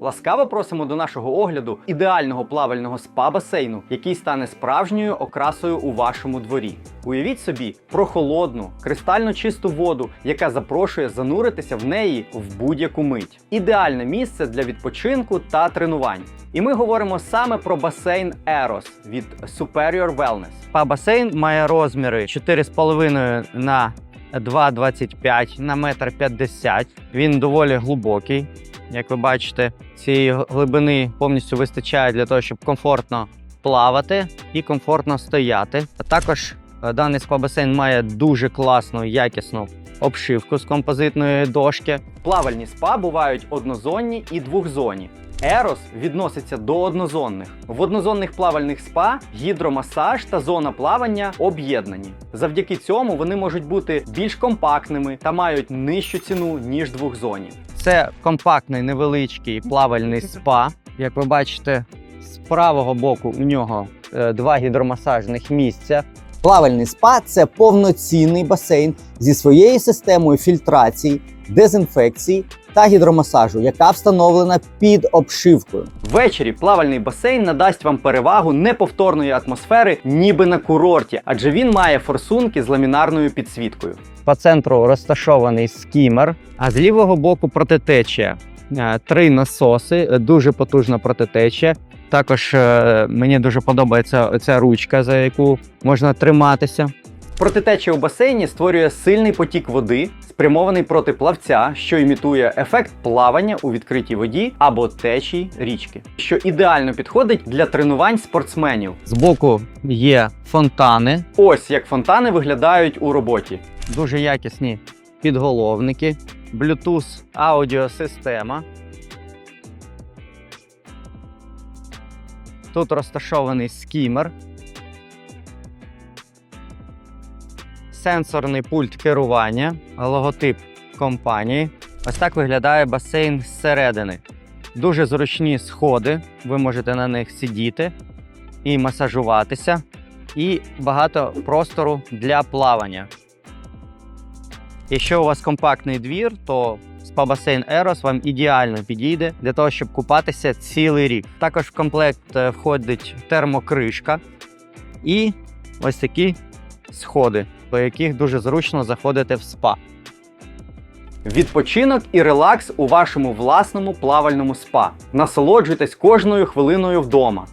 Ласкаво просимо до нашого огляду ідеального плавального спа-басейну, який стане справжньою окрасою у вашому дворі. Уявіть собі прохолодну, кристально чисту воду, яка запрошує зануритися в неї в будь-яку мить. Ідеальне місце для відпочинку та тренувань. І ми говоримо саме про басейн Eros від Superior Wellness. Спа-басейн має розміри 4,5 на 2,25 на 1,50 м. Він доволі глибокий. Як ви бачите, цієї глибини повністю вистачає для того, щоб комфортно плавати і комфортно стояти. А також е, даний спа-басейн має дуже класну якісну обшивку з композитної дошки. Плавальні спа бувають однозонні і двохзонні. Ерос відноситься до однозонних. В однозонних плавальних спа гідромасаж та зона плавання об'єднані. Завдяки цьому вони можуть бути більш компактними та мають нижчу ціну ніж двохзонні. Це компактний невеличкий плавальний спа. Як ви бачите, з правого боку у нього е, два гідромасажних місця. Плавальний спа це повноцінний басейн зі своєю системою фільтрації, дезінфекції та гідромасажу, яка встановлена під обшивкою. Ввечері плавальний басейн надасть вам перевагу неповторної атмосфери, ніби на курорті, адже він має форсунки з ламінарною підсвіткою. По центру розташований скімер, а з лівого боку протитечія. Е, Три насоси, е, дуже потужна протитечія. Також е, мені дуже подобається ця ручка, за яку можна триматися. Протитечія у басейні створює сильний потік води, спрямований проти плавця, що імітує ефект плавання у відкритій воді або течії річки, що ідеально підходить для тренувань спортсменів. Збоку є фонтани. Ось як фонтани виглядають у роботі. Дуже якісні підголовники, Bluetooth аудіосистема. Тут розташований скімер, сенсорний пульт керування, логотип компанії. Ось так виглядає басейн зсередини. Дуже зручні сходи, ви можете на них сидіти і масажуватися, і багато простору для плавання. Якщо у вас компактний двір, то спа-басейн Eros вам ідеально підійде для того, щоб купатися цілий рік. Також в комплект е, входить термокришка і ось такі сходи, по яких дуже зручно заходити в спа. Відпочинок і релакс у вашому власному плавальному спа. Насолоджуйтесь кожною хвилиною вдома.